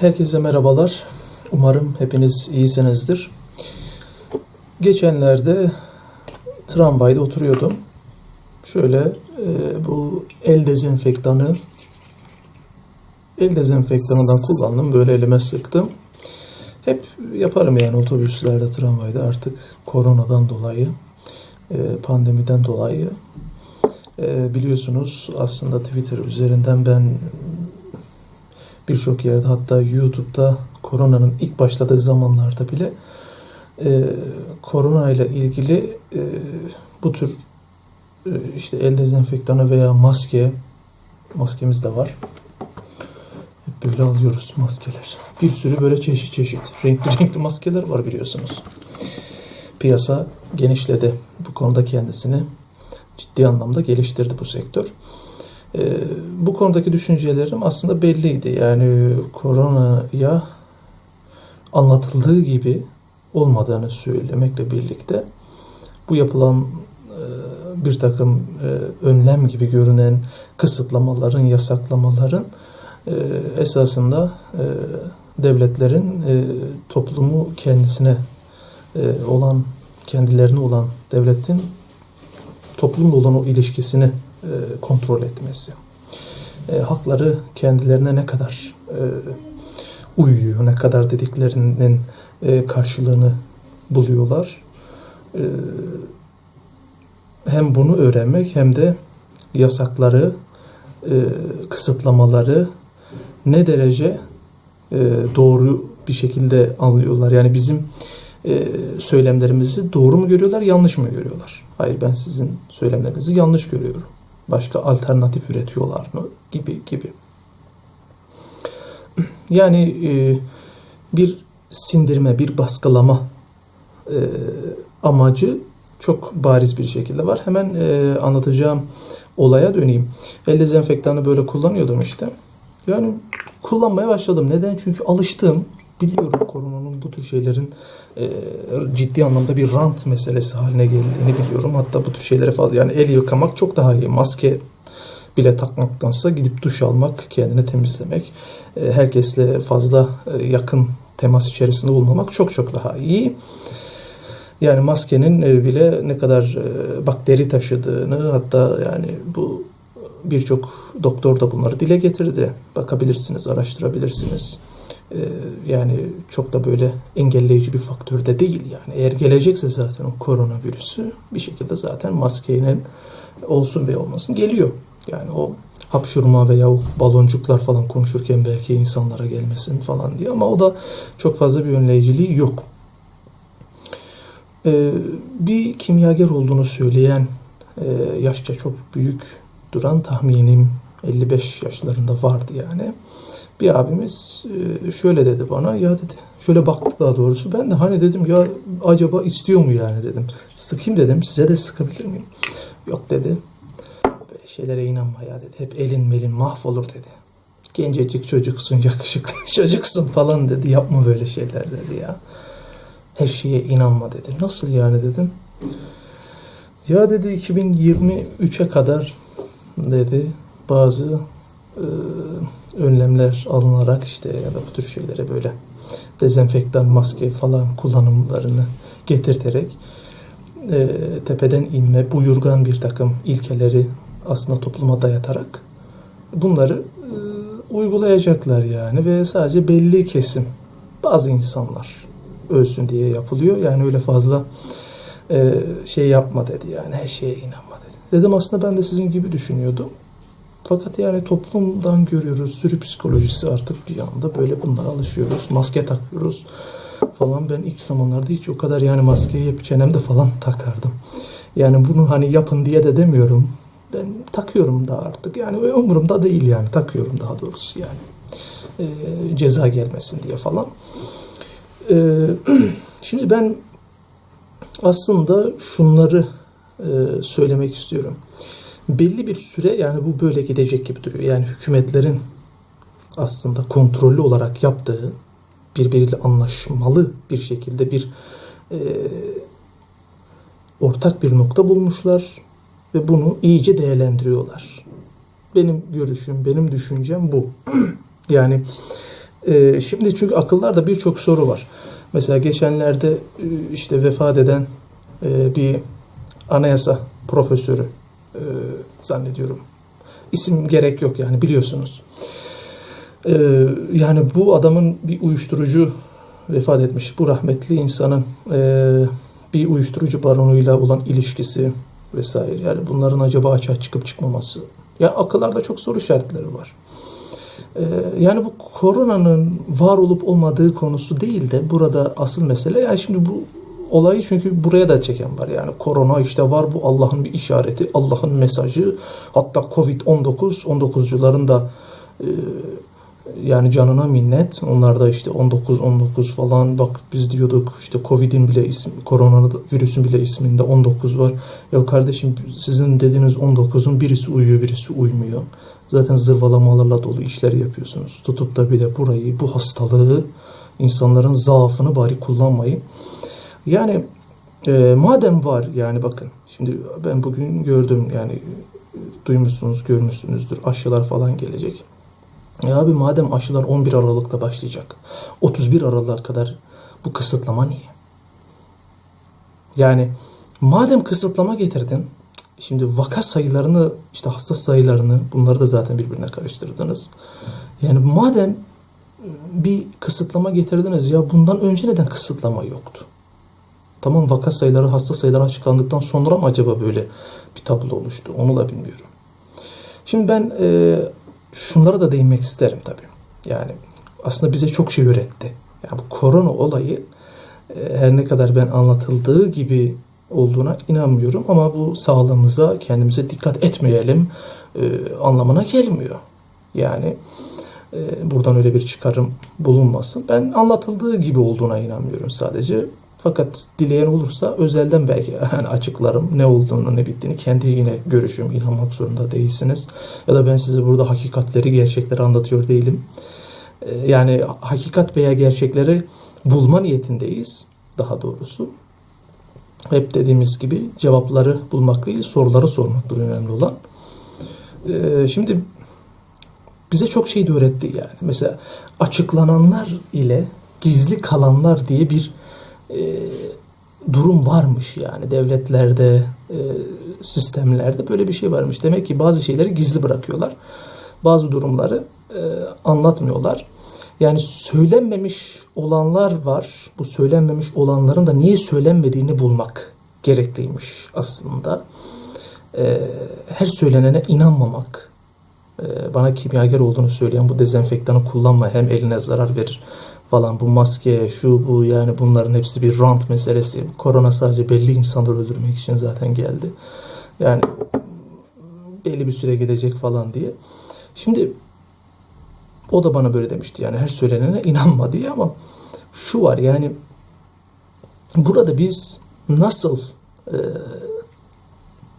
Herkese merhabalar. Umarım hepiniz iyisinizdir. Geçenlerde tramvayda oturuyordum. Şöyle e, bu el dezenfektanı el dezenfektanından kullandım. Böyle elime sıktım. Hep yaparım yani otobüslerde, tramvayda artık koronadan dolayı, e, pandemiden dolayı. E, biliyorsunuz aslında Twitter üzerinden ben birçok yerde hatta YouTube'da koronanın ilk başladığı zamanlarda bile e, korona ile ilgili e, bu tür e, işte el dezenfektanı veya maske maskemiz de var. Hep böyle alıyoruz maskeler. Bir sürü böyle çeşit çeşit renkli renkli maskeler var biliyorsunuz. Piyasa genişledi. Bu konuda kendisini ciddi anlamda geliştirdi bu sektör. Ee, bu konudaki düşüncelerim aslında belliydi. Yani koronaya anlatıldığı gibi olmadığını söylemekle birlikte bu yapılan e, bir takım e, önlem gibi görünen kısıtlamaların, yasaklamaların e, esasında e, devletlerin e, toplumu kendisine e, olan, kendilerine olan devletin toplumla olan o ilişkisini e, kontrol etmesi. E, hakları kendilerine ne kadar e, uyuyor, ne kadar dediklerinin e, karşılığını buluyorlar. E, hem bunu öğrenmek hem de yasakları, e, kısıtlamaları ne derece e, doğru bir şekilde anlıyorlar. Yani bizim e, söylemlerimizi doğru mu görüyorlar, yanlış mı görüyorlar? Hayır ben sizin söylemlerinizi yanlış görüyorum. Başka alternatif üretiyorlar mı? Gibi gibi. Yani e, bir sindirme, bir baskılama e, amacı çok bariz bir şekilde var. Hemen e, anlatacağım olaya döneyim. El dezenfektanı böyle kullanıyordum işte. Yani kullanmaya başladım. Neden? Çünkü alıştım. Biliyorum koronanın bu tür şeylerin e, ciddi anlamda bir rant meselesi haline geldiğini biliyorum. Hatta bu tür şeylere fazla yani el yıkamak çok daha iyi. Maske bile takmaktansa gidip duş almak, kendini temizlemek, e, herkesle fazla e, yakın temas içerisinde olmamak çok çok daha iyi. Yani maskenin bile ne kadar bakteri taşıdığını hatta yani bu birçok doktor da bunları dile getirdi. Bakabilirsiniz, araştırabilirsiniz. Ee, yani çok da böyle engelleyici bir faktör de değil yani. Eğer gelecekse zaten o koronavirüsü bir şekilde zaten maskenin olsun ve olmasın geliyor. Yani o hapşurma veya o baloncuklar falan konuşurken belki insanlara gelmesin falan diye ama o da çok fazla bir önleyiciliği yok. Ee, bir kimyager olduğunu söyleyen e, yaşça çok büyük duran tahminim 55 yaşlarında vardı yani. Bir abimiz e, şöyle dedi bana ya dedi şöyle baktı daha doğrusu ben de hani dedim ya acaba istiyor mu yani dedim. Sıkayım dedim size de sıkabilir miyim? Yok dedi. Böyle şeylere inanma ya dedi. Hep elin melin mahvolur dedi. Gencecik çocuksun yakışıklı çocuksun falan dedi. Yapma böyle şeyler dedi ya. Her şeye inanma dedi. Nasıl yani dedim. Ya dedi 2023'e kadar dedi bazı e, önlemler alınarak işte ya da bu tür şeylere böyle dezenfektan, maske falan kullanımlarını getirterek e, tepeden inme, buyurgan bir takım ilkeleri aslında topluma dayatarak bunları e, uygulayacaklar yani ve sadece belli kesim bazı insanlar ölsün diye yapılıyor. Yani öyle fazla e, şey yapma dedi yani her şeye inanma dedi. Dedim aslında ben de sizin gibi düşünüyordum. Fakat yani toplumdan görüyoruz sürü psikolojisi artık bir anda böyle bunlara alışıyoruz. Maske takıyoruz falan. Ben ilk zamanlarda hiç o kadar yani maskeyi hep çenemde falan takardım. Yani bunu hani yapın diye de demiyorum. Ben takıyorum da artık. Yani umurumda değil yani. Takıyorum daha doğrusu yani. Ee, ceza gelmesin diye falan. Ee, şimdi ben aslında şunları e, söylemek istiyorum belli bir süre yani bu böyle gidecek gibi duruyor. Yani hükümetlerin aslında kontrollü olarak yaptığı birbiriyle anlaşmalı bir şekilde bir e, ortak bir nokta bulmuşlar ve bunu iyice değerlendiriyorlar. Benim görüşüm, benim düşüncem bu. yani Ee, şimdi çünkü akıllarda birçok soru var. Mesela geçenlerde e, işte vefat eden e, bir anayasa profesörü e, zannediyorum. İsim gerek yok yani biliyorsunuz. Ee, yani bu adamın bir uyuşturucu vefat etmiş. Bu rahmetli insanın e, bir uyuşturucu baronuyla olan ilişkisi vesaire. Yani bunların acaba açığa çıkıp çıkmaması. Ya akıllarda çok soru işaretleri var. Ee, yani bu koronanın var olup olmadığı konusu değil de burada asıl mesele yani şimdi bu olayı çünkü buraya da çeken var. Yani korona işte var bu Allah'ın bir işareti, Allah'ın mesajı. Hatta Covid-19, 19'cuların da e, yani canına minnet. Onlar da işte 19 19 falan bak biz diyorduk işte Covid'in bile ismi, korona virüsün bile isminde 19 var. Ya kardeşim sizin dediğiniz 19'un birisi uyuyor, birisi uymuyor. Zaten zırvalamalarla dolu işler yapıyorsunuz. Tutup da bir de burayı, bu hastalığı, insanların zaafını bari kullanmayın. Yani e, madem var yani bakın şimdi ben bugün gördüm yani duymuşsunuz, görmüşsünüzdür aşılar falan gelecek. Ya abi madem aşılar 11 Aralık'ta başlayacak. 31 Aralık'a kadar bu kısıtlama niye? Yani madem kısıtlama getirdin, şimdi vaka sayılarını, işte hasta sayılarını bunları da zaten birbirine karıştırdınız. Yani madem bir kısıtlama getirdiniz ya bundan önce neden kısıtlama yoktu? Tamam vaka sayıları, hasta sayıları açıklandıktan sonra mı acaba böyle bir tablo oluştu? Onu da bilmiyorum. Şimdi ben e, şunlara da değinmek isterim tabii. Yani aslında bize çok şey öğretti. Yani bu korona olayı e, her ne kadar ben anlatıldığı gibi olduğuna inanmıyorum ama bu sağlığımıza, kendimize dikkat etmeyelim e, anlamına gelmiyor. Yani e, buradan öyle bir çıkarım bulunmasın. Ben anlatıldığı gibi olduğuna inanmıyorum sadece. Fakat dileyen olursa özelden belki yani açıklarım ne olduğunu ne bittiğini kendi yine görüşüm inanmak zorunda değilsiniz. Ya da ben size burada hakikatleri gerçekleri anlatıyor değilim. Ee, yani hakikat veya gerçekleri bulma niyetindeyiz daha doğrusu. Hep dediğimiz gibi cevapları bulmak değil soruları sormaktır önemli olan. Ee, şimdi bize çok şey de öğretti yani. Mesela açıklananlar ile gizli kalanlar diye bir e, durum varmış yani devletlerde, e, sistemlerde böyle bir şey varmış. Demek ki bazı şeyleri gizli bırakıyorlar. Bazı durumları e, anlatmıyorlar. Yani söylenmemiş olanlar var. Bu söylenmemiş olanların da niye söylenmediğini bulmak gerekliymiş aslında. E, her söylenene inanmamak. E, bana kimyager olduğunu söyleyen bu dezenfektanı kullanma hem eline zarar verir falan bu maske şu bu yani bunların hepsi bir rant meselesi. Korona sadece belli insanları öldürmek için zaten geldi. Yani belli bir süre gidecek falan diye. Şimdi o da bana böyle demişti yani her söylenene inanma diye ama şu var yani burada biz nasıl e,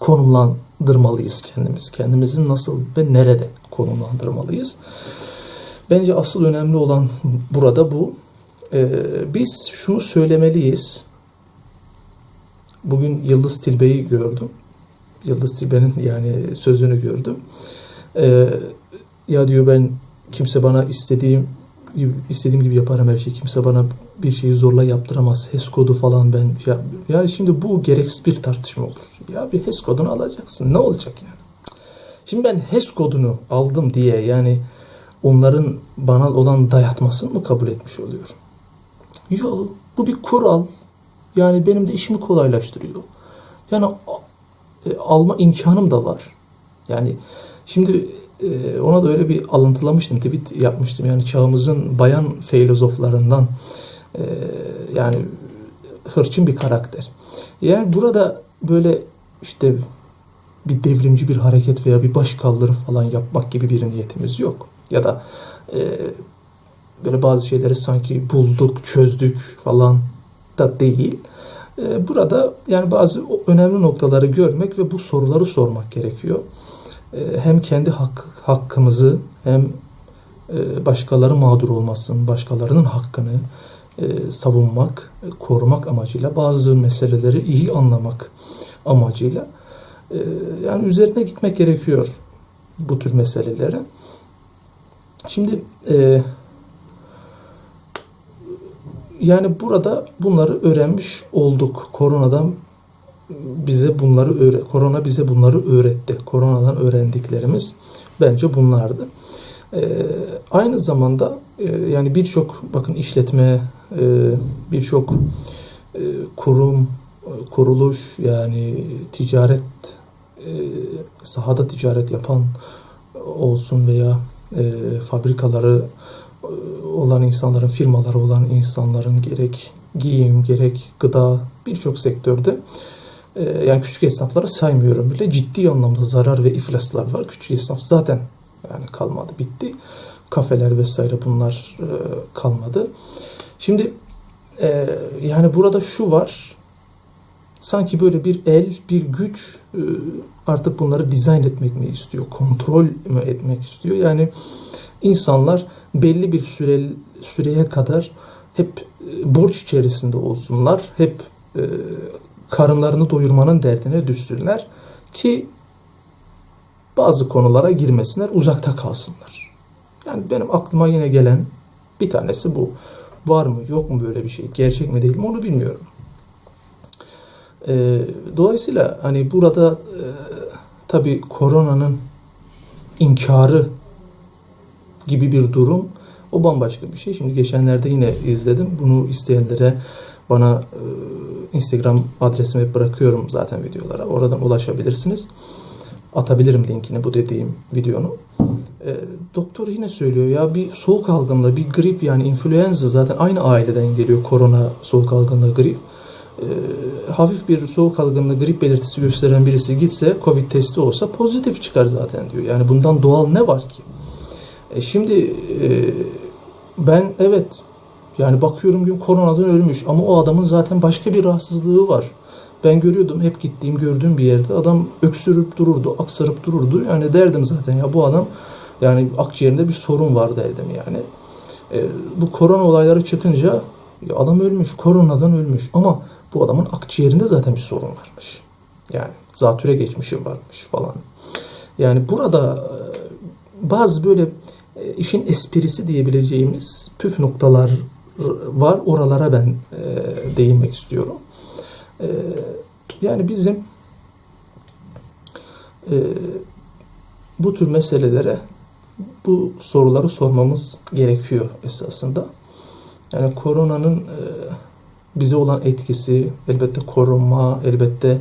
konumlandırmalıyız kendimiz? Kendimizi nasıl ve nerede konumlandırmalıyız? Bence asıl önemli olan burada bu. Ee, biz şunu söylemeliyiz. Bugün Yıldız Tilbe'yi gördüm. Yıldız Tilbe'nin yani sözünü gördüm. Ee, ya diyor ben kimse bana istediğim gibi, istediğim gibi yaparım her şeyi. Kimse bana bir şeyi zorla yaptıramaz. HES kodu falan ben şey yapmıyorum. Yani şimdi bu gereksiz bir tartışma olur. Ya bir HES kodunu alacaksın. Ne olacak yani? Şimdi ben HES kodunu aldım diye yani onların bana olan dayatmasını mı kabul etmiş oluyorum? Yok. Bu bir kural. Yani benim de işimi kolaylaştırıyor. Yani e, alma imkanım da var. Yani şimdi e, ona da öyle bir alıntılamıştım, tweet yapmıştım. Yani çağımızın bayan filozoflarından e, yani hırçın bir karakter. Yani burada böyle işte bir devrimci bir hareket veya bir baş kaldırı falan yapmak gibi bir niyetimiz yok ya da e, böyle bazı şeyleri sanki bulduk, çözdük falan da değil. E, burada yani bazı önemli noktaları görmek ve bu soruları sormak gerekiyor. E, hem kendi hak, hakkımızı hem e, başkaları mağdur olmasın, başkalarının hakkını e, savunmak, e, korumak amacıyla bazı meseleleri iyi anlamak amacıyla e, yani üzerine gitmek gerekiyor bu tür meselelere. Şimdi e, yani burada bunları öğrenmiş olduk. Koronadan bize bunları öğre korona bize bunları öğretti. Koronadan öğrendiklerimiz bence bunlardı. Ee, aynı zamanda e, yani birçok bakın işletme, e, birçok e, kurum, e, kuruluş yani ticaret e, sahada ticaret yapan olsun veya e, fabrikaları olan insanların, firmaları olan insanların gerek giyim, gerek gıda birçok sektörde e, yani küçük esnafları saymıyorum bile ciddi anlamda zarar ve iflaslar var. Küçük esnaf zaten yani kalmadı, bitti. Kafeler vesaire bunlar e, kalmadı. Şimdi e, yani burada şu var. Sanki böyle bir el, bir güç e, artık bunları dizayn etmek mi istiyor, kontrol mü etmek istiyor? Yani insanlar belli bir süre süreye kadar hep e, borç içerisinde olsunlar, hep e, karınlarını doyurmanın derdine düşsünler ki bazı konulara girmesinler, uzakta kalsınlar. Yani benim aklıma yine gelen bir tanesi bu. Var mı, yok mu böyle bir şey, gerçek mi değil mi onu bilmiyorum. E, dolayısıyla hani burada e, tabii koronanın inkarı gibi bir durum o bambaşka bir şey. Şimdi geçenlerde yine izledim. Bunu isteyenlere bana e, Instagram adresimi bırakıyorum zaten videolara. Oradan ulaşabilirsiniz. Atabilirim linkini bu dediğim videonun. E, doktor yine söylüyor ya bir soğuk algınlığı, bir grip yani influenza zaten aynı aileden geliyor korona, soğuk algınlığı, grip. E, hafif bir soğuk algınlığı, grip belirtisi gösteren birisi gitse Covid testi olsa pozitif çıkar zaten diyor. Yani bundan doğal ne var ki? E şimdi e, ben evet yani bakıyorum gün koronadan ölmüş ama o adamın zaten başka bir rahatsızlığı var. Ben görüyordum hep gittiğim gördüğüm bir yerde adam öksürüp dururdu, aksırıp dururdu. Yani derdim zaten ya bu adam yani akciğerinde bir sorun var derdim yani. E, bu korona olayları çıkınca ya adam ölmüş, koronadan ölmüş ama bu adamın akciğerinde zaten bir sorun varmış. Yani zatüre geçmişi varmış falan. Yani burada e, bazı böyle e, işin esprisi diyebileceğimiz püf noktalar var. Oralara ben e, değinmek istiyorum. E, yani bizim e, bu tür meselelere bu soruları sormamız gerekiyor esasında. Yani koronanın e, bize olan etkisi elbette korunma, elbette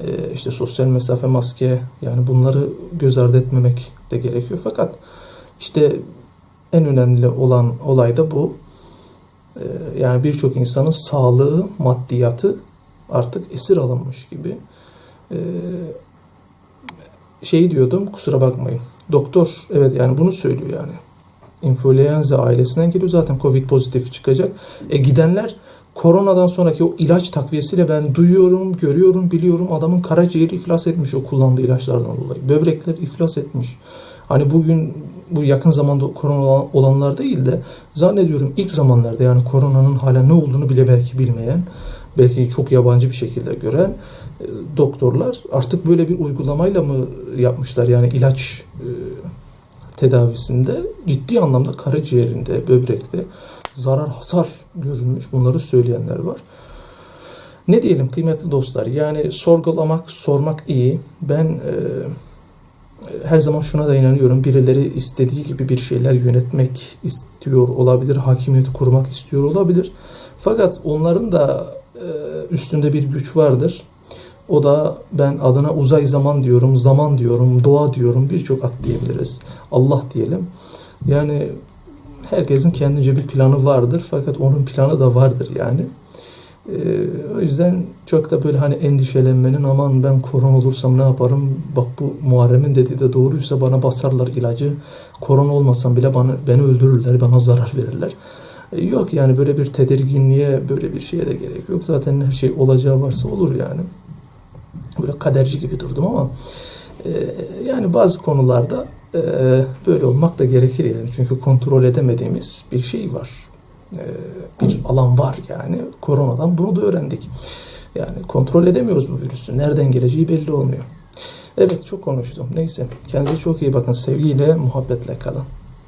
e, işte sosyal mesafe, maske yani bunları göz ardı etmemek de gerekiyor. Fakat işte en önemli olan olay da bu. E, yani birçok insanın sağlığı, maddiyatı artık esir alınmış gibi. E, şey diyordum kusura bakmayın. Doktor evet yani bunu söylüyor yani. Influenza ailesinden geliyor zaten Covid pozitif çıkacak. E gidenler koronadan sonraki o ilaç takviyesiyle ben duyuyorum, görüyorum, biliyorum adamın karaciğeri iflas etmiş o kullandığı ilaçlardan dolayı. Böbrekler iflas etmiş. Hani bugün bu yakın zamanda korona olanlar değil de zannediyorum ilk zamanlarda yani koronanın hala ne olduğunu bile belki bilmeyen, belki çok yabancı bir şekilde gören e, doktorlar artık böyle bir uygulamayla mı yapmışlar yani ilaç e, tedavisinde ciddi anlamda karaciğerinde, böbrekte zarar hasar görülmüş bunları söyleyenler var. Ne diyelim kıymetli dostlar yani sorgulamak, sormak iyi. Ben e, her zaman şuna da inanıyorum. Birileri istediği gibi bir şeyler yönetmek istiyor olabilir, hakimiyeti kurmak istiyor olabilir. Fakat onların da e, üstünde bir güç vardır. O da ben adına uzay zaman diyorum, zaman diyorum, doğa diyorum, birçok ad diyebiliriz. Allah diyelim. Yani herkesin kendince bir planı vardır fakat onun planı da vardır yani. Ee, o yüzden çok da böyle hani endişelenmenin aman ben koron olursam ne yaparım bak bu Muharrem'in dediği de doğruysa bana basarlar ilacı koron olmasam bile bana beni öldürürler bana zarar verirler. Ee, yok yani böyle bir tedirginliğe böyle bir şeye de gerek yok zaten her şey olacağı varsa olur yani. Böyle kaderci gibi durdum ama e, yani bazı konularda e, böyle olmak da gerekir yani çünkü kontrol edemediğimiz bir şey var e, bir alan var yani. Koronadan bunu da öğrendik. Yani kontrol edemiyoruz bu virüsü. Nereden geleceği belli olmuyor. Evet çok konuştum. Neyse. Kendinize çok iyi bakın. Sevgiyle, muhabbetle kalın.